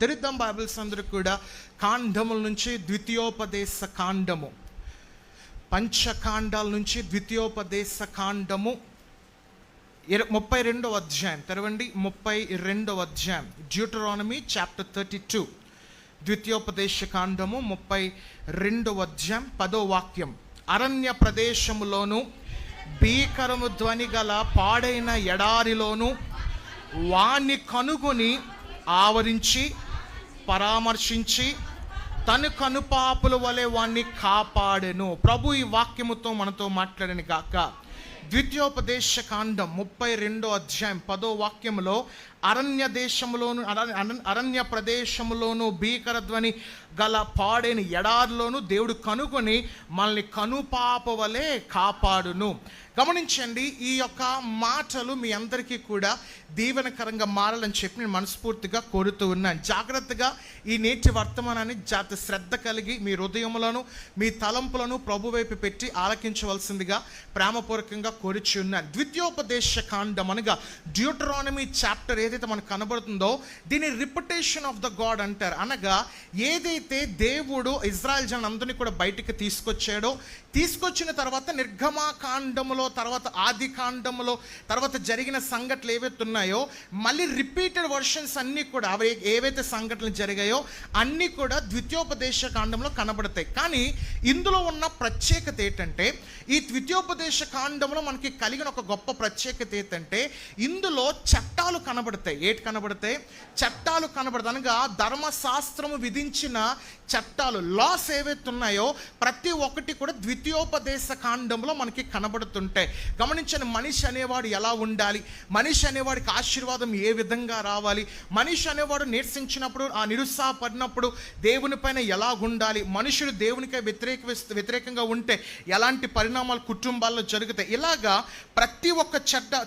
తెరిద్దాం Bibles అందరూ కూడా కాండముల నుంచి ద్వితీయోపదేశ కాండము. పంచకాండాల నుంచి ద్వితీయోపదేశ కాండము. ఇర- ముప్పై రెండవ అధ్యాయం. తెరవండి ముప్పై రెండవ అధ్యాయం. డ్యూటరానమీ చాప్టర్ థర్టీ టూ ద్వితీయోపదేశ కాండము ముప్పై రెండవ అధ్యాయం పదో వాక్యం. అరణ్య ప్రదేశములోను భీకరము ధ్వని గల పాడైన ఎడారిలోను వాణ్ణి కనుగొని ఆవరించి పరామర్శించి తను కనుపాపుల వలె వాణ్ణి కాపాడెను. ప్రభు ఈ వాక్యముతో మనతో మాట్లాడని గాక. ద్వితీయోపదేశ కాండం ముప్పై రెండో అధ్యాయం పదో వాక్యములో అరణ్య దేశంలోను అర- అరణ్య ప్రదేశంలోను భీకర ధ్వని గల పాడైన ఎడారిలోను దేవుడు కనుగొని మనల్ని కనుపాప వలె కాపాడును. గమనించండి ఈ యొక్క మాటలు మీ అందరికీ కూడా దీవెనకరంగా మారాలని చెప్పి నేను మనస్ఫూర్తిగా కోరుతూ ఉన్నాను. జాగ్రత్తగా ఈ నేటి వర్తమానాన్ని జాత శ్రద్ధ కలిగి మీ హృదయములను మీ తలంపులను ప్రభు వైపు పెట్టి ఆలకించవలసిందిగా ప్రేమపూర్వకంగా కోరిచి ఉన్నాను ద్వితీయోపదేశ కాండం అనగా డ్యూటరానమీ చాప్టర్ ఏదైతే మనకు కనబడుతుందో దీని రిపిటేషన్ ఆఫ్ ద గాడ్ అంటారు. అనగా ఏదైతే దేవుడు ఇజ్రాయల్ జనందరినీ అందరినీ కూడా బయటికి తీసుకొచ్చాడో తీసుకొచ్చిన తర్వాత నిర్గమాకాండములో తర్వాత ఆది కాండములో తర్వాత జరిగిన సంఘటనలు ఏవైతే ఉన్నాయో మళ్ళీ రిపీటెడ్ వర్షన్స్ అన్నీ కూడా అవి ఏవైతే సంఘటనలు జరిగాయో అన్నీ కూడా ద్వితీయోపదేశ కాండంలో కనబడతాయి. కానీ ఇందులో ఉన్న ప్రత్యేకత ఏంటంటే ఈ ద్వితీయోపదేశ కాండంలో మనకి కలిగిన ఒక గొప్ప ప్రత్యేకత ఏంటంటే ఇందులో చట్టాలు కనబడతాయి. ఏటి కనబడతాయి? చట్టాలు కనబడతాయి. అనగా ధర్మశాస్త్రము విధించిన చట్టాలు. లాస్ ఏవైతే ఉన్నాయో ప్రతి ఒక్కటి కూడా ద్వితీయోపదేశ కాండంలో మనకి కనబడుతుంటాయి. గమనించండి మనిషి అనేవాడు ఎలా ఉండాలి? మనిషి అనేవాడికి ఆశీర్వాదం ఏ విధంగా రావాలి? మనిషి అనేవాడు నిరసించినప్పుడు ఆ నిరుత్సాహపడినప్పుడు దేవుని పైన ఎలా ఉండాలి? మనుషులు దేవునికై వ్యతిరేక వ్యతిరేకంగా ఉంటే ఎలాంటి పరిణామాలు కుటుంబాల్లో జరుగుతాయి? ఇలాగా ప్రతి ఒక్క చట్ట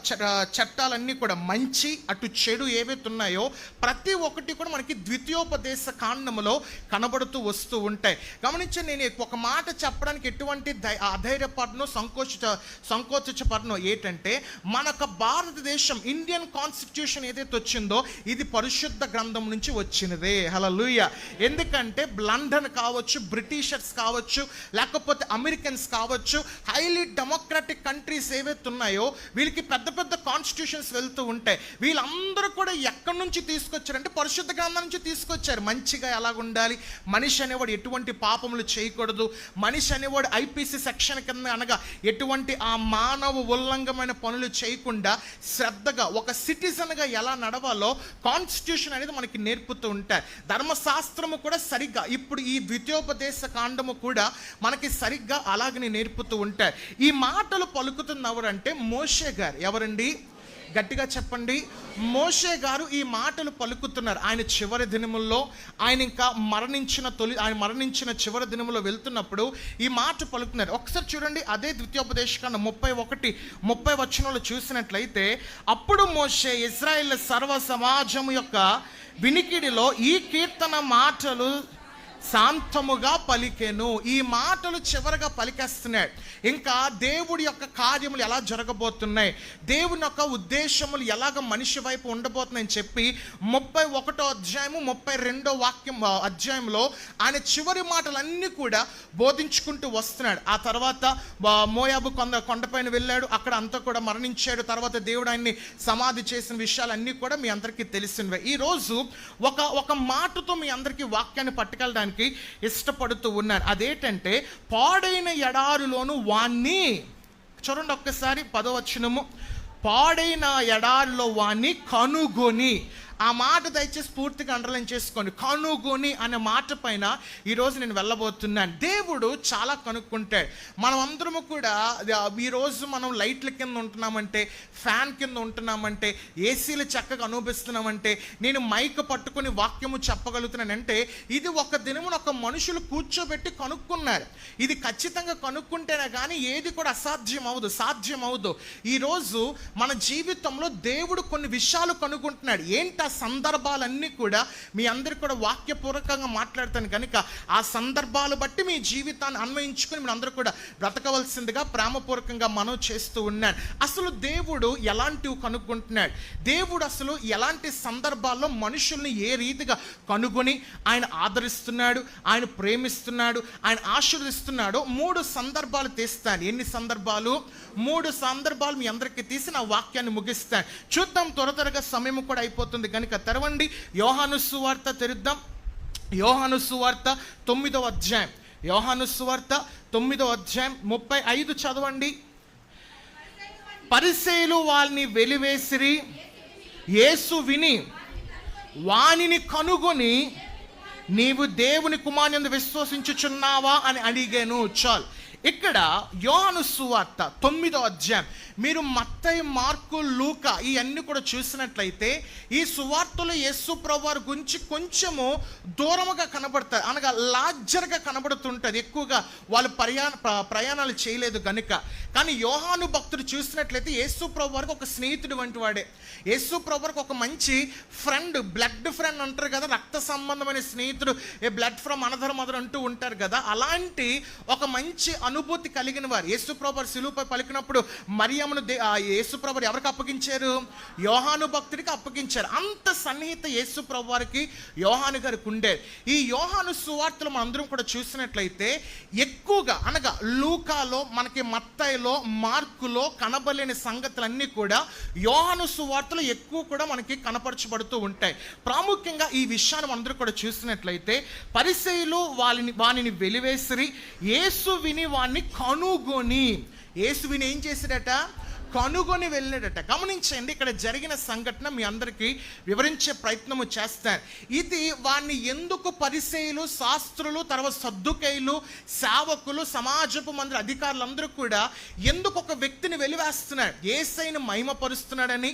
చట్టాలన్నీ కూడా మంచి అటు చెడు ఏవైతే ఉన్నాయో ప్రతి ఒక్కటి కూడా మనకి ద్వితీయోపదేశ కాండములో కనబడుతూ వస్తూ ఉంటాయి. గమనించి నేను ఒక మాట చెప్పడానికి ఎటువంటి అధైర్యపడను సంకోచ సంకోచించపడను ఏంటంటే మనకు భారతదేశం ఇండియన్ కాన్స్టిట్యూషన్ ఏదైతే వచ్చిందో ఇది పరిశుద్ధ గ్రంథం నుంచి వచ్చినదే. హలలుయ ఎందుకంటే లండన్ కావచ్చు బ్రిటిషర్స్ కావచ్చు లేకపోతే అమెరికన్స్ కావచ్చు హైలీ డెమోక్రటిక్ కంట్రీస్ ఏవైతే ఉన్నాయో వీళ్ళకి పెద్ద పెద్ద కాన్స్టిట్యూషన్స్ వెళ్తూ ఉంటాయి. వీళ్ళందరూ కూడా ఎక్కడి నుంచి తీసుకొచ్చారంటే పరిశుద్ధ గ్రంథం నుంచి తీసుకొచ్చారు. మంచిగా ఎలా ఉండాలి? మనిషి అనేవాడు ఎటువంటి పాపములు చేయకూడదు. మనిషి అనేవాడు ఐపీసీ సెక్షన్ కింద అనగా ఎటువంటి ఆ మానవ ఉల్లంఘమైన పనులు చేయకుండా శ్రద్ధగా ఒక సిటిజన్గా ఎలా నడవాలో కాన్స్టిట్యూషన్ అనేది మనకి నేర్పుతూ ఉంటారు. ధర్మశాస్త్రము కూడా సరిగ్గా ఇప్పుడు ఈ ద్వితీయోపదేశ కాండము కూడా మనకి సరిగ్గా అలాగనే నేర్పుతూ ఉంటారు. ఈ మాటలు పలుకుతున్న ఎవరంటే మోషే గారు. ఎవరండి? గట్టిగా చెప్పండి. మోషే గారు ఈ మాటలు పలుకుతున్నారు. ఆయన చివరి దినముల్లో ఆయన ఇంకా మరణించిన తొలి ఆయన మరణించిన చివరి దినములో వెళ్తున్నప్పుడు ఈ మాట పలుకుతున్నారు. ఒకసారి చూడండి అదే ద్వితీయోపదేశకాండ ముప్పై ఒకటి ముప్పై వచనంలో చూసినట్లయితే అప్పుడు మోషే ఇజ్రాయిల్ సర్వ సమాజం యొక్క వినికిడిలో ఈ కీర్తన మాటలు శాంతముగా పలికెను. ఈ మాటలు చివరగా పలికేస్తున్నాయి. ఇంకా దేవుడి యొక్క కార్యములు ఎలా జరగబోతున్నాయి? దేవుని యొక్క ఉద్దేశములు ఎలాగ మనిషి వైపు ఉండబోతున్నాయని చెప్పి ముప్పై ఒకటో అధ్యాయము ముప్పై రెండో వాక్యం అధ్యాయంలో ఆయన చివరి మాటలన్నీ కూడా బోధించుకుంటూ వస్తున్నాడు. ఆ తర్వాత మోయాబు కొండ కొండపైన వెళ్ళాడు. అక్కడ అంతా కూడా మరణించాడు. తర్వాత దేవుడు ఆయన్ని సమాధి చేసిన విషయాలన్నీ కూడా మీ అందరికీ తెలిసినవే. ఈరోజు ఒక ఒక మాటతో మీ అందరికీ వాక్యాన్ని పట్టుకెళ్ళడానికి ఇష్టపడుతూ ఉన్నాను అదేంటంటే పాడైన ఎడారులోను వాణ్ణి. చూడండి ఒక్కసారి పదవచనము. పాడైన ఎడారిలో వాణ్ణి కనుగొని. ఆ మాట దయచేసి పూర్తిగా అండర్లైన్ చేసుకోండి. కనుగొని అనే మాట పైన ఈరోజు నేను వెళ్ళబోతున్నాను. దేవుడు చాలా కనుక్కుంటాడు. మనం అందరము కూడా ఈరోజు మనం లైట్ల కింద ఉంటున్నామంటే ఫ్యాన్ కింద ఉంటున్నామంటే ఏసీలు చక్కగా అనుభవిస్తున్నామంటే నేను మైక్ పట్టుకుని వాక్యము చెప్పగలుగుతున్నానంటే ఇది ఒక దినమున ఒక మనుషులు కూర్చోబెట్టి కనుక్కున్నారు. ఇది ఖచ్చితంగా కనుక్కుంటేనే కానీ ఏది కూడా అసాధ్యం అవదు సాధ్యం అవదు ఈరోజు మన జీవితంలో దేవుడు కొన్ని విషయాలు కనుక్కుంటున్నాడు. ఏంటి సందర్భాలన్నీ కూడా మీ అందరికి కూడా వాక్యపూర్వకంగా మాట్లాడతాను కనుక ఆ సందర్భాలు బట్టి మీ జీవితాన్ని అన్వయించుకొని మీరు అందరూ కూడా బ్రతకవలసిందిగా ప్రేమపూర్వకంగా మనం చేస్తూ ఉన్నాడు. అసలు దేవుడు ఎలాంటివి కనుక్కుంటున్నాడు? దేవుడు అసలు ఎలాంటి సందర్భాల్లో మనుషుల్ని ఏ రీతిగా కనుగొని ఆయన ఆదరిస్తున్నాడు ఆయన ప్రేమిస్తున్నాడు ఆయన ఆశీర్వదిస్తున్నాడో మూడు సందర్భాలు తీస్తాను. ఎన్ని సందర్భాలు? మూడు సందర్భాలు మీ అందరికీ తీసి నా వాక్యాన్ని ముగిస్తాను చూద్దాం త్వర త్వరగా సమయం కూడా అయిపోతుంది. కనుక తెరవండి. యోహాను సువార్త తెరుద్దాం. యోహాను సువార్త తొమ్మిదవ అధ్యాయం. యోహాను సువార్త తొమ్మిదవ అధ్యాయం. ముప్పై ఐదు చదవండి. పరిసేలు వాళ్ళని వెలివేసిరి. యేసు విని వానిని కనుగొని నీవు దేవుని కుమారుని విశ్వసించుచున్నావా? అని అడిగాను. చాలు. ఇక్కడ యోహాను సువార్త తొమ్మిదో అధ్యాయం. మీరు మత్తయి మార్కు లూక ఇవన్నీ కూడా చూసినట్లయితే ఈ సువార్తలు యేసు ప్రభువారి గురించి కొంచెము దూరముగా కనబడతారు అనగా లార్జర్గా కనబడుతుంటుంది. ఎక్కువగా వాళ్ళు ప్రయాణ ప్రయాణాలు చేయలేదు కనుక కానీ యోహాను భక్తుడు చూసినట్లయితే యేసు వారికి ఒక స్నేహితుడు వంటి వాడే. యేసు వారికి ఒక మంచి ఫ్రెండ్ బ్లడ్ ఫ్రెండ్ అంటారు కదా రక్త సంబంధమైన స్నేహితుడు a blood from another mother అంటూ ఉంటారు కదా. అలాంటి ఒక మంచి అనుభూతి కలిగిన వారు. యేసు ప్రభు శిలువపై పలికినప్పుడు మరియమ్మను దే ఎవరికి అప్పగించారు? యోహాను భక్తుడికి అప్పగించారు. అంత సన్నిహిత యేసు వారికి యోహాను గారికి ఉండే. ఈ యోహాను సువార్తలు మనందరం కూడా చూసినట్లయితే ఎక్కువగా అనగా లూకాలో మనకి మత్తయిలో మార్కులో కనబలేని సంగతులన్నీ కూడా యోహాను సువార్తలు ఎక్కువ కూడా మనకి కనపరచబడుతూ ఉంటాయి. ప్రాముఖ్యంగా ఈ విషయాన్ని మనందరూ కూడా చూసినట్లయితే పరిశైలు వాళ్ళని వానిని వెలివేసిరి యేసు విని వాడిని కనుగొని యేసువిని ఏం చేశాడట? కనుగొని వెళ్ళాడట. గమనించండి ఇక్కడ జరిగిన సంఘటన మీ అందరికీ వివరించే ప్రయత్నము చేస్తాను. ఇది వారిని ఎందుకు పరిచయులు శాస్త్రులు తర్వాత సర్దుకైలు సేవకులు సమాజపు మంది అధికారులందరూ కూడా ఎందుకు ఒక వ్యక్తిని వెలివేస్తున్నాడు ఏసైని మహిమపరుస్తున్నాడని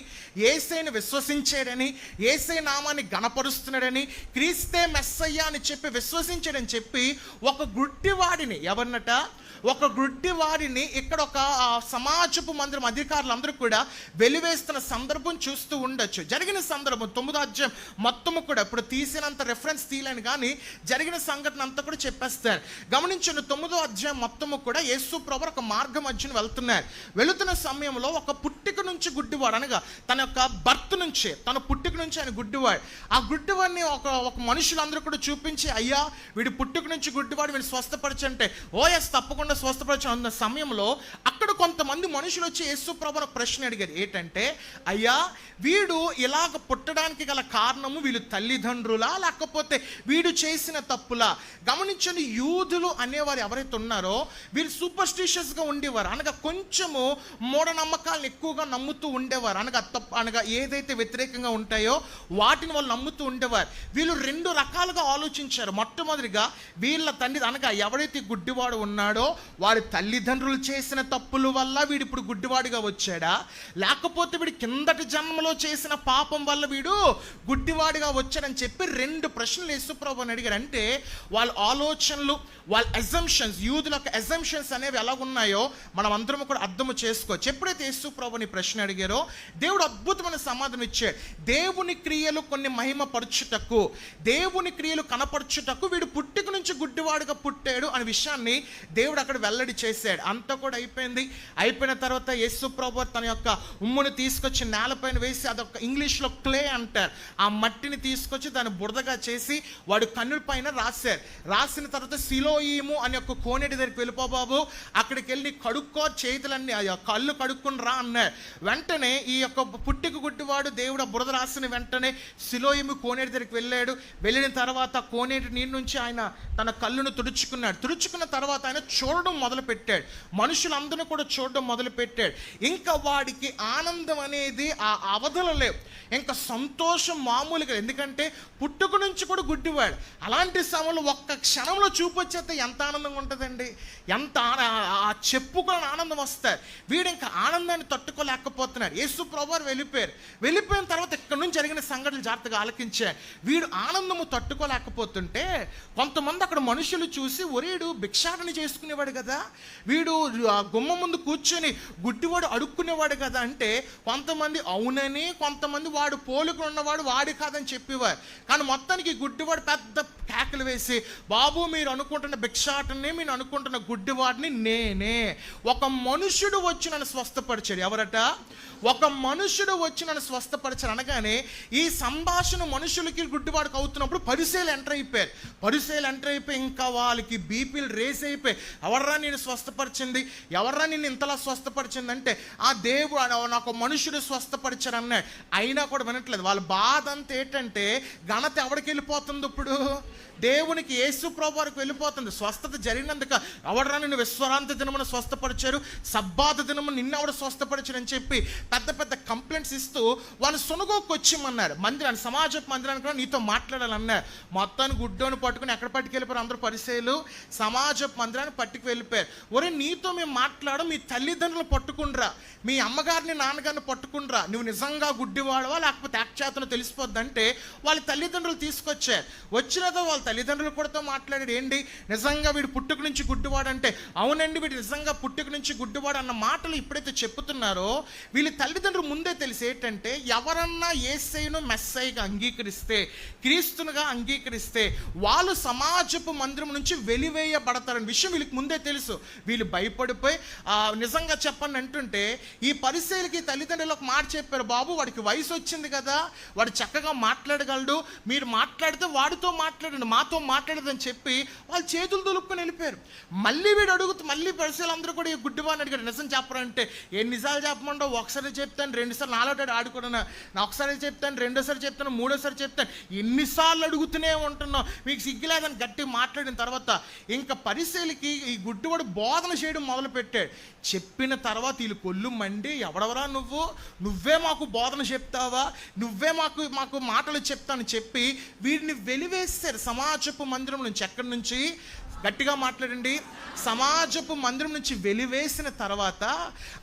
ఏసైని విశ్వసించాడని ఏసై నామాన్ని గణపరుస్తున్నాడని క్రీస్తే మెస్సయ్య అని చెప్పి విశ్వసించాడని చెప్పి ఒక గుడ్డివాడిని ఎవరినట? ఒక గుడ్డి వారిని ఇక్కడ ఒక సమాజపు మందిరం అధికారులు అందరూ కూడా వెలివేస్తున్న సందర్భం చూస్తూ ఉండొచ్చు. జరిగిన సందర్భం తొమ్మిదో అధ్యాయం మొత్తము కూడా ఇప్పుడు తీసినంత రెఫరెన్స్ తీయలేను కానీ జరిగిన సంఘటన అంతా కూడా చెప్పేస్తారు. గమనించిన తొమ్మిదో అధ్యాయం మొత్తము కూడా యేసు ప్రభు ఒక మార్గం మధ్యన వెళ్తున్నారు. వెళుతున్న సమయంలో ఒక పుట్టిక నుంచి గుడ్డివాడు అనగా తన యొక్క బర్త్ నుంచి తన పుట్టిక నుంచి ఆయన గుడ్డివాడు. ఆ గుడ్డివాడిని ఒక ఒక మనుషులందరూ కూడా చూపించి అయ్యా వీడి పుట్టుక నుంచి గుడ్డివాడు వీడిని స్వస్థపరచంటే ఓ ఎస్ తప్పకుండా స్వస్థపరచు అన్న సమయంలో అక్కడ కొంతమంది మనుషులు వచ్చి యేసు ప్రశ్న అడిగారు. ఏంటంటే అయ్యా వీడు ఇలాగ పుట్టడానికి గల కారణము వీళ్ళు తల్లిదండ్రులా? లేకపోతే వీడు చేసిన తప్పులా? గమనించండి యూదులు అనేవారు ఎవరైతే ఉన్నారో వీళ్ళు సూపర్స్టిషియస్గా ఉండేవారు. అనగా కొంచెము మూఢనమ్మకాలను ఎక్కువగా నమ్ముతూ ఉండేవారు. అనగా తప్పు అనగా ఏదైతే వ్యతిరేకంగా ఉంటాయో వాటిని వాళ్ళు నమ్ముతూ ఉండేవారు. వీళ్ళు రెండు రకాలుగా ఆలోచించారు. మొట్టమొదటిగా వీళ్ళ తండ్రి అనగా ఎవడైతే గుడ్డివాడు ఉన్నాడో వారి తల్లిదండ్రులు చేసిన తప్పుల వల్ల వీడు ఇప్పుడు గుడ్డివాడిగా వచ్చాడా? లేకపోతే వీడు కిందటి జన్మలో చేసిన పాపం వల్ల వీడు గుడ్డివాడిగా వచ్చాడని చెప్పి రెండు ప్రశ్నలు యేసుప్రభు అని అడిగారు. అంటే వాళ్ళ ఆలోచనలు వాళ్ళ అజంప్షన్స్ యూదుల యొక్క అజంప్షన్స్ అనేవి ఎలా ఉన్నాయో మనం అందరం కూడా అర్థము చేసుకోవచ్చు. ఎప్పుడైతే యేసుప్రభుని ప్రశ్న అడిగారో దేవుడు అద్భుతమైన సమాధానం ఇచ్చాడు. దేవుని క్రియలు కొన్ని మహిమ పరుచుటకు దేవుని క్రియలు కనపరచుటకు వీడు పుట్టుక నుంచి గుడ్డివాడుగా పుట్టాడు అనే విషయాన్ని దేవుడు అక్కడ వెల్లడి చేశాడు. అంతా కూడా అయిపోయింది. అయిపోయిన తర్వాత యేసు ప్రభు తన యొక్క ఉమ్ముని తీసుకొచ్చి నేలపైన వేసి అదొక ఇంగ్లీష్లో క్లే అంటారు. ఆ మట్టిని తీసుకొచ్చి దాన్ని బురదగా చేసి వాడు కన్నుల పైన రాశారు. రాసిన తర్వాత సిలోయీము అనే ఒక కోనేటి దగ్గరికి వెళ్ళిపో బాబు అక్కడికి వెళ్ళి కడుక్కో చేతులన్నీ ఆ యొక్క కళ్ళు కడుక్కుని రా అన్నారు వెంటనే ఈ యొక్క పుట్టికి గుట్టివాడు దేవుడు బురద రాసిన వెంటనే సిలోయిము కోనేటి దగ్గరికి వెళ్ళాడు. వెళ్ళిన తర్వాత కోనేటి నీరు నుంచి ఆయన తన కళ్ళును తుడుచుకున్నాడు. తుడుచుకున్న తర్వాత ఆయన చూడడం మొదలు పెట్టాడు మనుషులందరూ కూడా చూడడం మొదలు పెట్టాడు ఇంకా వాడికి ఆనందం అనేది ఆ అవధులు లేవు. ఇంకా సంతోషం మామూలుగా ఎందుకంటే పుట్టుక నుంచి కూడా గుడ్డివాడు. అలాంటి సమయంలో ఒక్క క్షణంలో చూపొచ్చేస్తే ఎంత ఆనందంగా ఉంటుందండి? ఎంత ఆన- ఆ చెప్పుకొని ఆనందం వస్తారు వీడు ఇంకా ఆనందాన్ని తట్టుకోలేకపోతున్నాడు. యేసు ప్రభు వెళ్ళిపోయారు. వెళ్ళిపోయిన తర్వాత ఇక్కడ నుంచి జరిగిన సంఘటనలు జాగ్రత్తగా ఆలకించారు. వీడు ఆనందము తట్టుకోలేకపోతుంటే కొంతమంది అక్కడ మనుషులు చూసి ఒరేడు భిక్షాటన చేసుకునేవాడు కదా? వీడు ఆ ముందు కూర్చొని గుడ్డివాడు అడుక్కునేవాడు కదా అంటే కొంతమంది అవునని కొంతమంది వాడు పోలిక ఉన్నవాడు వాడి కాదని చెప్పేవారు. కానీ మొత్తానికి గుడ్డివాడు పెద్ద కేకలు వేసి బాబు మీరు అనుకుంటున్న భిక్షాటని మీరు అనుకుంటున్న గుడ్డివాడిని నేనే. ఒక మనుషుడు వచ్చి నన్ను స్వస్థపరిచాడు. ఎవరట? ఒక మనుషుడు వచ్చి నన్ను స్వస్థపరిచాడు అనగానే ఈ సంభాషణ మనుషులకి గుడ్డివాడికి అవుతున్నప్పుడు పరిసేలు ఎంటర్ అయిపోయారు. పరిసేలు ఎంటర్ అయిపోయి ఇంకా వాళ్ళకి బీపీలు రేస్ అయిపోయి ఎవర్రా నేను స్వస్థపరిచింది? ఎవర్రా నేను ఇంతలా స్వస్థపరిచింది అంటే ఆ దేవుడు నాకు మనుషుడు స్వస్థపరిచాడు అయినా కూడా వినట్లేదు. వాళ్ళ బాధ అంతా ఏంటంటే ఘనత ఎవరికి వెళ్ళిపోతుంది ఇప్పుడు? దేవునికి యేసు ప్రభువారికి వెళ్ళిపోతుంది. స్వస్థత జరిగినందుక ఎవడరా నిన్ను విశ్వరాంత దినమున స్వస్థపరిచారు? సబ్బాత దినము ఆవిడ స్వస్థపరిచారు అని చెప్పి పెద్ద పెద్ద కంప్లైంట్స్ ఇస్తూ వాళ్ళు సునుగోకి వచ్చిమన్నారు. మందిరాన్ని సమాజ మందిరానికి కూడా నీతో మాట్లాడాలన్నారు. మొత్తాన్ని గుడ్డోని పట్టుకుని ఎక్కడ పట్టుకెళ్ళిపోయారు అందరూ పరిచయలు సమాజ మందిరాన్ని పట్టుకు వెళ్ళిపోయారు. ఒరే నీతో మేము మాట్లాడడం మీ తల్లిదండ్రులు పట్టుకుండ్రా. మీ అమ్మగారిని నాన్నగారిని పట్టుకుండ్రా. నువ్వు నిజంగా గుడ్డివాడవా? లేకపోతే యాక్చేతను తెలిసిపోద్దంటే వాళ్ళ తల్లిదండ్రులు తీసుకొచ్చారు. వచ్చినదో వాళ్ళ తల్లిదండ్రులు కూడా మాట్లాడాడు ఏంటి? నిజంగా వీడు పుట్టుక నుంచి గుడ్డువాడంటే అవునండి వీడు నిజంగా పుట్టుక నుంచి గుడ్డువాడు అన్న మాటలు ఎప్పుడైతే చెప్తున్నారో వీళ్ళ తల్లిదండ్రులు ముందే తెలిసి ఏంటంటే ఎవరన్నా ఏసైను మెస్సైగా అంగీకరిస్తే క్రీస్తునుగా అంగీకరిస్తే వాళ్ళు సమాజపు మందిరం నుంచి వెలివేయబడతారని విషయం వీళ్ళకి ముందే తెలుసు. వీళ్ళు భయపడిపోయి నిజంగా చెప్పండి అంటుంటే ఈ పరిశీలికి తల్లిదండ్రులు ఒక మాట చెప్పారు బాబు వాడికి వయసు వచ్చింది కదా వాడు చక్కగా మాట్లాడగలడు మీరు మాట్లాడితే వాడితో మాట్లాడండి మాతో మాట్లాడదని చెప్పి వాళ్ళు చేతులు దులుపుకొని వెళ్ళిపోయారు. మళ్ళీ వీడు అడుగుతూ మళ్ళీ పరిశీలు అందరూ కూడా ఈ గుడ్డివాడిని అడిగాడు నిజం చెప్పరంటే ఎన్నిసార్లు చెప్పమండో ఒకసారి చెప్తాను రెండుసార్లు నాలోటాడు ఆడుకున్నాను నా ఒకసారి చెప్తాను రెండోసారి చెప్తాను మూడోసారి చెప్తాను ఎన్నిసార్లు అడుగుతూనే ఉంటున్నావు? మీకు సిగ్గులేదని గట్టి మాట్లాడిన తర్వాత ఇంకా పరిశీలికి ఈ గుడ్డివాడు బోధన చేయడం మొదలుపెట్టాడు. చెప్పిన తర్వాత వీళ్ళు కొల్లు మండి ఎవడవరా నువ్వు? నువ్వే మాకు బోధన చెప్తావా? నువ్వే మాకు మాకు మాటలు చెప్తాను చెప్పి వీడిని వెలివేస్తారు సమాజపు మందిరం నుంచి ఎక్కడి నుంచి? గట్టిగా మాట్లాడండి. సమాజపు మందిరం నుంచి వెలివేసిన తర్వాత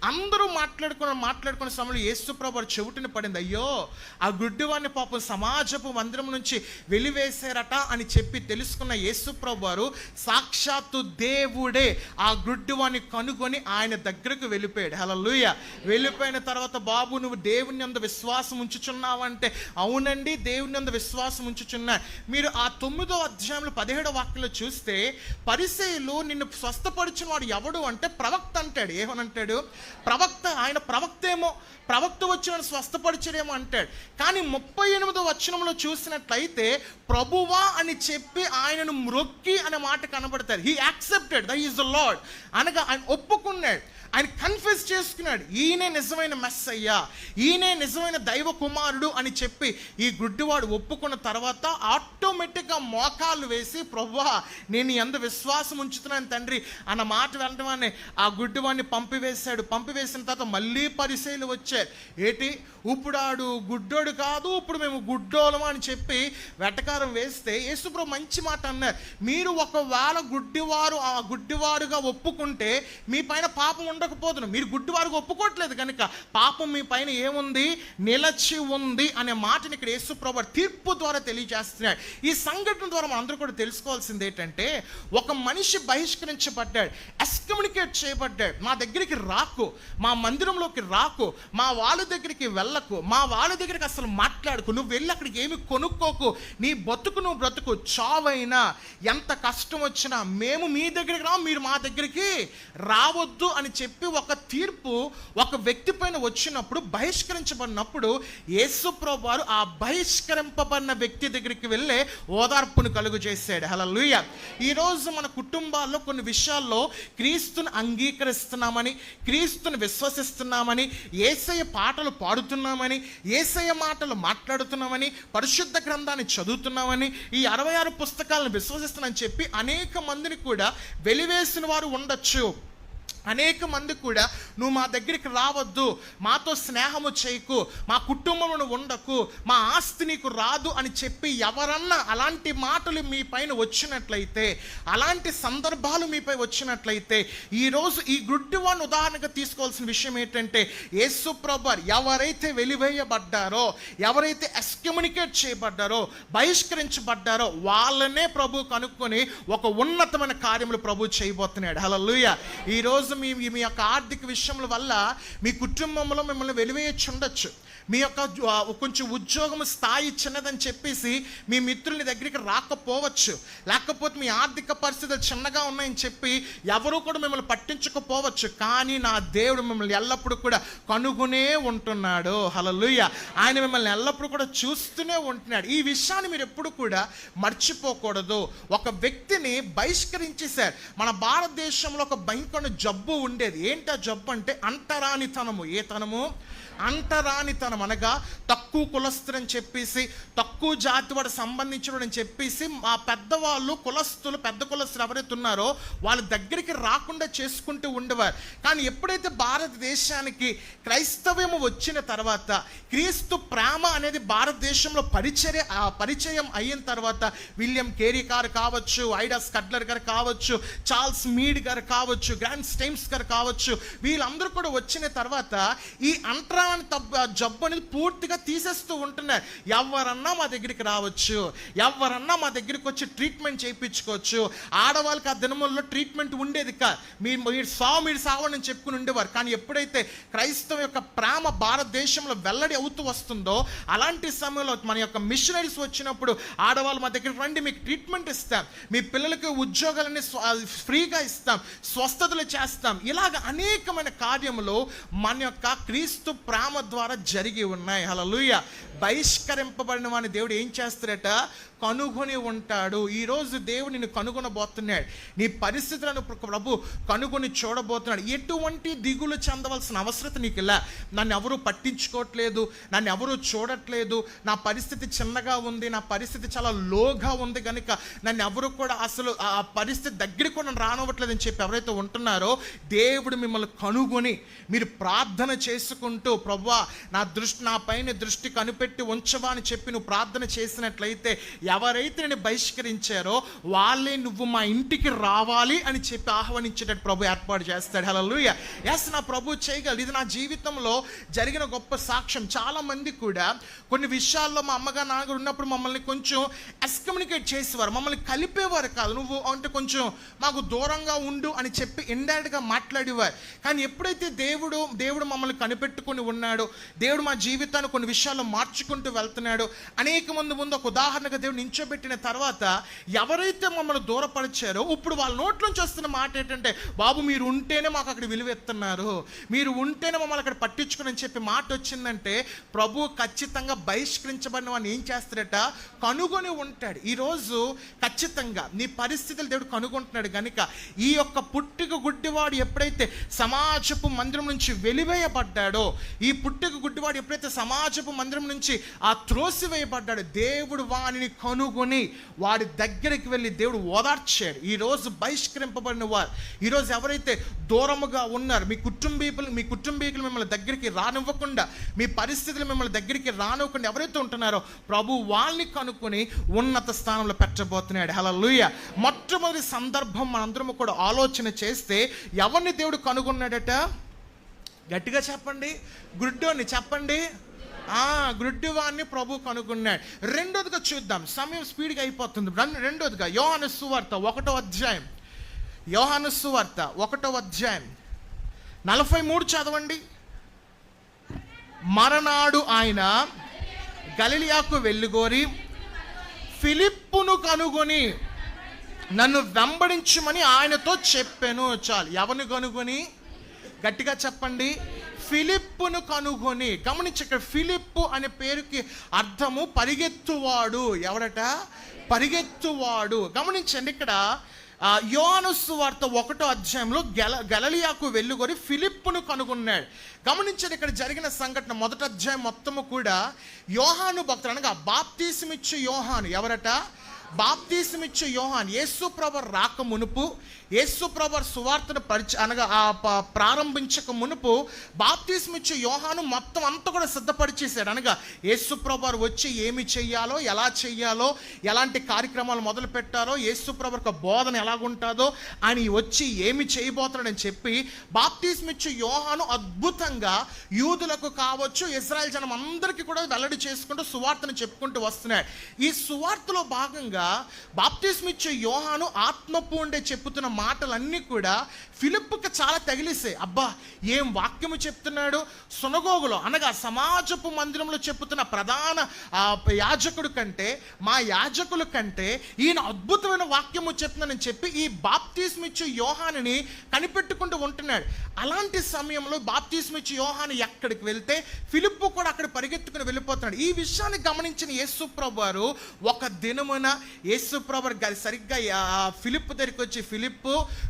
అందరూ మాట్లాడుకున్న మాట్లాడుకున్న సమయంలో యేసుప్రభు వారి చెవిటిని పడింది. అయ్యో ఆ గుడ్డివాడిని పాపం సమాజపు మందిరం నుంచి వెలివేశారట అని చెప్పి తెలుసుకున్న యేసుప్రభు వారు సాక్షాత్తు దేవుడే ఆ గుడ్డివాడిని కనుగొని ఆయన దగ్గరకు వెళ్ళిపోయాడు. హల్లెలూయా. వెళ్ళిపోయిన తర్వాత బాబు నువ్వు దేవుని అందు విశ్వాసం ఉంచుచున్నావంటే? అవునండి దేవుని అందు విశ్వాసం ఉంచుచున్నా. మీరు ఆ తొమ్మిది అధ్యాయంలో పదిహేడో వాక్యంలో చూస్తే పరిసేలు నిన్ను స్వస్థపరిచిన వాడు ఎవడు అంటే ప్రవక్త అంటాడు. ఏమనంటాడు ప్రవక్త ఆయన ప్రవక్త ఏమో ప్రవక్త వచ్చిన స్వస్థపరిచడేమో అంటాడు. కానీ ముప్పై ఎనిమిదో వచనంలో చూసినట్లయితే ప్రభువా అని చెప్పి ఆయనను మ్రొక్కి అనే మాట కనబడతారు. He accepted the is the Lord అనగా ఆయన ఒప్పుకున్నాడు. ఆయన కన్ఫెస్ చేసుకున్నాడు ఈయనే నిజమైన మెస్ అయ్యా ఈయనే నిజమైన దైవ కుమారుడు అని చెప్పి ఈ గుడ్డివాడు ఒప్పుకున్న తర్వాత ఆటోమేటిక్గా మోకాలు వేసి ప్రభువా నేను ఎంత విశ్వాసం ఉంచుతున్నాను తండ్రి అన్న మాట వెంటనే ఆ గుడ్డివాడిని పంపివేశాడు. పంపివేసిన తర్వాత మళ్ళీ పరిశీలి వచ్చారు. ఏంటి? ఇప్పుడాడు గుడ్డోడు కాదు ఇప్పుడు మేము గుడ్డోళం అని చెప్పి వెటకారం వేస్తే యేసుప్రభు మంచి మాట అన్నారు. మీరు ఒకవేళ గుడ్డివారు ఆ గుడ్డివారుగా ఒప్పుకుంటే మీ పైన పాపం ఉండకపోదును. మీరు గుడ్డివారుగా ఒప్పుకోవట్లేదు కనుక పాపం మీ పైన ఏముంది? నిలచి ఉంది అనే మాటని ఇక్కడ యేసుప్రభు తీర్పు ద్వారా తెలియజేస్తున్నాడు. ఈ సంఘటన ద్వారా మనం అందరూ కూడా తెలుసుకోవాల్సింది ఏంటంటే ఒక మనిషి బహిష్కరించబడ్డాడు ఎస్కమ్యూనికేట్ చేయబడ్డాడు. మా దగ్గరికి రాకు మా మందిరంలోకి రాకు మా వాళ్ళ దగ్గరికి వెళ్ళకు మా వాళ్ళ దగ్గరికి అసలు మాట్లాడుకు నువ్వు వెళ్ళి అక్కడికి ఏమి కొనుక్కోకు నీ బతుకు నువ్వు బ్రతుకు చావైనా ఎంత కష్టం వచ్చినా మేము మీ దగ్గరికి రా మీరు మా దగ్గరికి రావద్దు అని చెప్పి ఒక తీర్పు ఒక వ్యక్తి పైన వచ్చినప్పుడు బహిష్కరించబడినప్పుడు యేసుప్రభు వారు ఆ బహిష్కరింపబడిన వ్యక్తి దగ్గరికి వెళ్ళే ఓదార్పును కలుగు చేశాడు. హల్లెలూయా. ఈరోజు మన కుటుంబాల్లో కొన్ని విషయాల్లో క్రీస్తుని అంగీకరిస్తున్నామని క్రీస్తుని విశ్వసిస్తున్నామని ఏసయ పాటలు పాడుతున్నామని ఏసయ మాటలు మాట్లాడుతున్నామని పరిశుద్ధ గ్రంథాన్ని చదువుతున్నామని ఈ అరవై ఆరు పుస్తకాలను విశ్వసిస్తున్నానని చెప్పి అనేక మందిని కూడా వెలివేసిన వారు ఉండొచ్చు. అనేక మంది కూడా నువ్వు మా దగ్గరికి రావద్దు మాతో స్నేహము చేయకు మా కుటుంబంలో ఉండకు మా ఆస్తి నీకు రాదు అని చెప్పి ఎవరన్నా అలాంటి మాటలు మీ పైన వచ్చినట్లయితే అలాంటి సందర్భాలు మీపై వచ్చినట్లయితే ఈరోజు ఈ గుడ్డివాన్ని ఉదాహరణగా తీసుకోవాల్సిన విషయం ఏంటంటే యేసు ప్రభర్ ఎవరైతే వెలివేయబడ్డారో ఎవరైతే ఎస్కమ్యూనికేట్ చేయబడ్డారో బహిష్కరించబడ్డారో వాళ్ళనే ప్రభు కనుక్కొని ఒక ఉన్నతమైన కార్యములు ప్రభు చేయబోతున్నాడు. హల్లెలూయా. ఈరోజు ఈరోజు మీ మీ యొక్క ఆర్థిక విషయముల వల్ల మీ కుటుంబంలో మిమ్మల్ని వెలివేయచ్చు ఉండొచ్చు మీ యొక్క కొంచెం ఉద్యోగం స్థాయి చిన్నదని చెప్పేసి మీ మిత్రుల్ని దగ్గరికి రాకపోవచ్చు. లేకపోతే మీ ఆర్థిక పరిస్థితులు చిన్నగా ఉన్నాయని చెప్పి ఎవరు కూడా మిమ్మల్ని పట్టించుకోపోవచ్చు కానీ నా దేవుడు మిమ్మల్ని ఎల్లప్పుడూ కూడా కనుగొనే ఉంటున్నాడు. హలలుయ్య ఆయన మిమ్మల్ని ఎల్లప్పుడూ కూడా చూస్తూనే ఉంటున్నాడు. ఈ విషయాన్ని మీరు ఎప్పుడు కూడా మర్చిపోకూడదు. ఒక వ్యక్తిని బహిష్కరించేశారు మన భారతదేశంలో ఒక భయంకరమైన జబ్బు ఉండేది. ఏంటి ఆ జబ్బు అంటే అంటరానితనము. ఏ తనము? అంటరానితనం అనగా తక్కువ కులస్తులని చెప్పేసి తక్కువ జాతి వాడు సంబంధించిన చెప్పేసి మా పెద్దవాళ్ళు కులస్తులు పెద్ద కులస్తులు ఎవరైతే ఉన్నారో వాళ్ళ దగ్గరికి రాకుండా చేసుకుంటూ ఉండేవారు. కానీ ఎప్పుడైతే భారతదేశానికి క్రైస్తవ్యము వచ్చిన తర్వాత క్రీస్తు ప్రేమ అనేది భారతదేశంలో పరిచయ ఆ పరిచయం అయిన తర్వాత విలియం కేరీ గారు కావచ్చు ఐడా స్కడ్లర్ గారు కావచ్చు చార్ల్స్ మీడ్ గారు కావచ్చు గ్రాండ్ స్టైమ్స్ గారు కావచ్చు వీళ్ళందరూ కూడా వచ్చిన తర్వాత ఈ అంటరాని తబ్బ జబ్బు అనేది పూర్తిగా తీసేస్తూ ఉంటున్నారు ఎవరన్నా మా దగ్గరికి రావచ్చు. ఎవరన్నా మా దగ్గరికి వచ్చి ట్రీట్మెంట్ చేయించుకోవచ్చు. ఆడవాళ్ళకి ఆ దినముల్లో ట్రీట్మెంట్ ఉండేది కా మీరు మీరు సావు మీరు సావని చెప్పుకుని ఉండేవారు. కానీ ఎప్పుడైతే క్రైస్తవ యొక్క ప్రేమ భారతదేశంలో వెల్లడి అవుతూ వస్తుందో అలాంటి సమయంలో మన యొక్క మిషనరీస్ వచ్చినప్పుడు ఆడవాళ్ళు మా దగ్గరికి రండి మీకు ట్రీట్మెంట్ ఇస్తాం. మీ పిల్లలకి ఉద్యోగాలని ఫ్రీగా ఇస్తాం. స్వస్థతలు చేస్తాం. ఇలాగ అనేకమైన కార్యములు మన యొక్క క్రీస్తు ప్రేమ ద్వారా జరిగి ఉన్నాయి. హల్లెలూయా బహిష్కరింపబడిన వాడిని దేవుడు ఏం చేస్తాడట? కనుగొని ఉంటాడు. ఈరోజు దేవుడు నిన్ను కనుగొనబోతున్నాడు. నీ పరిస్థితులను ప్రభు కనుగొని చూడబోతున్నాడు. ఎటువంటి దిగులు చెందవలసిన అవసరత నీకు ఇలా నన్ను ఎవరు పట్టించుకోవట్లేదు. నన్ను ఎవరు చూడట్లేదు. నా పరిస్థితి చిన్నగా ఉంది. నా పరిస్థితి చాలా లోగా ఉంది కనుక నన్ను ఎవరు కూడా అసలు ఆ పరిస్థితి దగ్గరికి కూడా రానివ్వట్లేదు అని చెప్పి ఎవరైతే ఉంటున్నారో దేవుడు మిమ్మల్ని కనుగొని మీరు ప్రార్థన చేసుకుంటూ ప్రభా నా దృష్టి నా పైన దృష్టి కనిపెట్టి ఉంచవా అని చెప్పి నువ్వు ప్రార్థన చేసినట్లయితే ఎవరైతే నేను బహిష్కరించారో వాళ్ళే నువ్వు మా ఇంటికి రావాలి అని చెప్పి ఆహ్వానించేటట్టు ప్రభు ఏర్పాటు చేస్తాడు. హలో ఎస్ నా ప్రభు చేయగలరు ఇది నా జీవితంలో జరిగిన గొప్ప సాక్ష్యం. చాలా మంది కూడా కొన్ని విషయాల్లో మా అమ్మగా నాన్నగారు ఉన్నప్పుడు మమ్మల్ని కొంచెం ఎస్కమ్యూనికేట్ చేసేవారు. మమ్మల్ని కలిపేవారు కాదు. నువ్వు అంటే కొంచెం మాకు దూరంగా ఉండు అని చెప్పి ఇండైరెక్ట్గా మాట్లాడేవారు. కానీ ఎప్పుడైతే దేవుడు దేవుడు మమ్మల్ని కనిపెట్టుకొని ఉన్నాడో దేవుడు మా జీవితాన్ని కొన్ని విషయాల్లో మార్చు మార్చుకుంటూ వెళ్తున్నాడు. అనేక మంది ముందు ఒక ఉదాహరణగా దేవుడు నించోబెట్టిన తర్వాత ఎవరైతే మమ్మల్ని దూరపరిచారో ఇప్పుడు వాళ్ళ నోట్లోంచి వస్తున్న మాట ఏంటంటే బాబు మీరు ఉంటేనే మాకు అక్కడ విలువ ఎత్తున్నారు. మీరు ఉంటేనే మమ్మల్ని అక్కడ పట్టించుకుని చెప్పి మాట వచ్చిందంటే ప్రభు ఖచ్చితంగా బహిష్కరించబడిన వాడిని ఏం చేస్తాడట? కనుగొని ఉంటాడు. ఈరోజు ఖచ్చితంగా నీ పరిస్థితులు దేవుడు కనుగొంటున్నాడు కనుక ఈ యొక్క పుట్టిక గుడ్డివాడు ఎప్పుడైతే సమాజపు మందిరం నుంచి వెలివేయబడ్డాడో ఈ పుట్టిక గుడ్డివాడు ఎప్పుడైతే సమాజపు మందిరం నుంచి ఆ త్రోసివేయబడ్డాడో. దేవుడు వానిని కనుగొని వాడి దగ్గరికి వెళ్ళి దేవుడు ఓదార్చాడు. ఈరోజు బహిష్కరింపబడిన వారు ఈరోజు ఎవరైతే దూరముగా ఉన్నారు మీ కుటుంబీకులు మీ కుటుంబీకులు మిమ్మల్ని దగ్గరికి రానివ్వకుండా మీ పరిస్థితులు మిమ్మల్ని దగ్గరికి రానివ్వకుండా ఎవరైతే ఉంటున్నారో ప్రభు వాళ్ళని కనుక్కొని ఉన్నత స్థానంలో పెట్టబోతున్నాడు. హలో మొట్టమొదటి సందర్భం మనందరము కూడా ఆలోచన చేస్తే ఎవరిని దేవుడు కనుగొన్నాడట? గట్టిగా చెప్పండి. గుడ్డోని చెప్పండి. ఆ గుడ్డివాన్ని ప్రభు కనుగొన్నాడు. రెండోదిగా చూద్దాం. సమయం స్పీడ్గా అయిపోతుంది. రెండోదిగా యోహాను సువార్త ఒకటో అధ్యాయం. యోహాను సువార్త ఒకటో అధ్యాయం. నలభై మూడు చదవండి. మరనాడు ఆయన గలిలియాకు వెళ్ళుగోరి ఫిలిప్పును కనుగొని నన్ను వెంబడించమని ఆయనతో చెప్పాను. చాలు ఎవరిని కనుగొని? గట్టిగా చెప్పండి. ఫిలిప్పును కనుగొని గమనించి ఇక్కడ ఫిలిప్పు అనే పేరుకి అర్థము పరిగెత్తువాడు ఎవడట? పరిగెత్తువాడు. గమనించండి ఇక్కడ ఆ, వార్త ఒకటో అధ్యాయంలో గెల గలలియాకు వెళ్ళుకొని ఫిలిప్పును కనుగొన్నాడు. గమనించండి ఇక్కడ జరిగిన సంఘటన మొదటి అధ్యాయం మొత్తము కూడా యోహాను భక్తులు అనగా బాప్తీసమిచ్చు యోహాను. ఎవరట? బాప్తీసమిచ్చు యోహాన్ యేసు ప్రభు రాక మునుపు యేసు ప్రభు సువార్తను పరిచ అనగా ఆ ప- ప్రారంభించక మునుపు బాప్తీసమిచ్చు యోహాను మొత్తం అంతా కూడా సిద్ధపరిచేశాడు. అనగా యేసు ప్రభు వచ్చి ఏమి చెయ్యాలో ఎలా చెయ్యాలో ఎలాంటి కార్యక్రమాలు మొదలు పెట్టాలో యేసు ప్రభు యొక్క బోధన ఎలాగుంటుందో ఆయన వచ్చి ఏమి చేయబోతాడని చెప్పి బాప్తీస్మిచ్చు యోహాను అద్భుతంగా యూదులకు కావచ్చు ఇజ్రాయల్ జనం అందరికీ కూడా వెల్లడి చేసుకుంటూ సువార్తను చెప్పుకుంటూ వస్తున్నాడు. ఈ సువార్తలో భాగంగా కూడా బాప్తిస్మిచ్చే యోహాను ఆత్మపు ఉండే చెప్పుతున్న మాటలన్నీ కూడా ఫిలిప్కి చాలా తగిలిసాయి అబ్బా ఏం వాక్యము చెప్తున్నాడు? సునగోగులో అనగా సమాజపు మందిరంలో చెప్పుతున్న ప్రధాన యాజకుడు కంటే మా యాజకుల కంటే ఈయన అద్భుతమైన వాక్యము చెప్తున్నానని చెప్పి ఈ బాప్తిస్మిచ్చు యోహానిని కనిపెట్టుకుంటూ ఉంటున్నాడు. అలాంటి సమయంలో బాప్తిస్మిచ్చు యోహాను ఎక్కడికి వెళ్తే ఫిలిప్ కూడా అక్కడ పరిగెత్తుకుని వెళ్ళిపోతున్నాడు. ఈ విషయాన్ని గమనించిన యేసుప్రభు వారు ఒక దినమున యేసుప్రభు వారు గారి సరిగ్గా ఫిలిప్ దగ్గరికి వచ్చి ఫిలిప్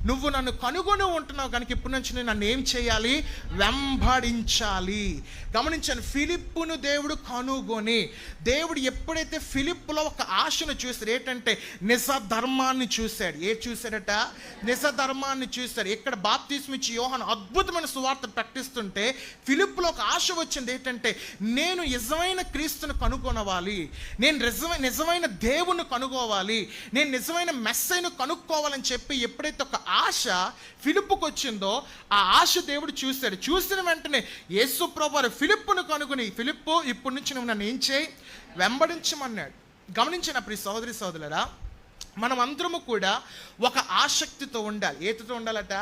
నువ్వు నన్ను కనుగొని ఉంటున్నావు కనుక ఇప్పటి నుంచి నేను నన్ను ఏం చేయాలి? వెంబడించాలి. గమనించాను ఫిలిప్పును దేవుడు కనుగొని దేవుడు ఎప్పుడైతే ఫిలిప్పులో ఒక ఆశను చూశాడు ఏంటంటే నిజ ధర్మాన్ని చూశాడు. ఏ చూశాడట? నిజ ధర్మాన్ని చూశాడు. ఇక్కడ బాప్తిస్మిచ్చి యోహన్ అద్భుతమైన సువార్త ప్రకటిస్తుంటే ఫిలిప్పులో ఒక ఆశ వచ్చింది ఏంటంటే నేను నిజమైన క్రీస్తును కనుగొనవాలి. నేను నిజమైన నిజమైన దేవుణ్ణి కనుగోవాలి నేను నిజమైన మెస్సైను కనుక్కోవాలని చెప్పి ఎప్పుడైతే ఒక ఆశ ఫిలిప్పుకు వచ్చిందో ఆ ఆశ దేవుడు చూశాడు. చూసిన వెంటనే యేసు ప్రభు ఫిలిప్పును కనుగొని ఫిలిప్పు ఇప్పటి నుంచి నువ్వు నన్ను ఏం చేయి? వెంబడించమన్నాడు. గమనించిన ప్రియ సహోదరి సోదరులరా మనం అందరము కూడా ఒక ఆసక్తితో ఉండాలి. ఏతితో ఉండాలట?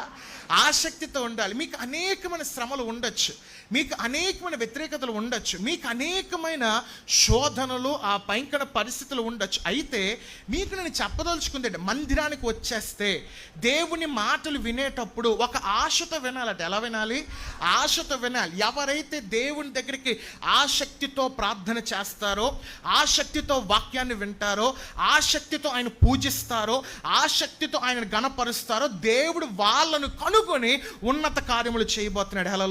ఆసక్తితో ఉండాలి. మీకు అనేకమైన శ్రమలు ఉండొచ్చు. మీకు అనేకమైన వ్యతిరేకతలు ఉండొచ్చు. మీకు అనేకమైన శోధనలు ఆ భయంకర పరిస్థితులు ఉండొచ్చు. అయితే మీకు నేను చెప్పదలుచుకుంది మందిరానికి వచ్చేస్తే దేవుని మాటలు వినేటప్పుడు ఒక ఆశతో వినాలట. ఎలా వినాలి? ఆశతో వినాలి. ఎవరైతే దేవుని దగ్గరికి ఆసక్తితో ప్రార్థన చేస్తారో ఆసక్తితో వాక్యాన్ని వింటారో ఆసక్తితో ఆయన పూజ పూజిస్తారో ఆసక్తితో ఆయన గణపరుస్తారో దేవుడు వాళ్ళను కనుగొని ఉన్నత కార్యములు చేయబోతున్నాడు. హలో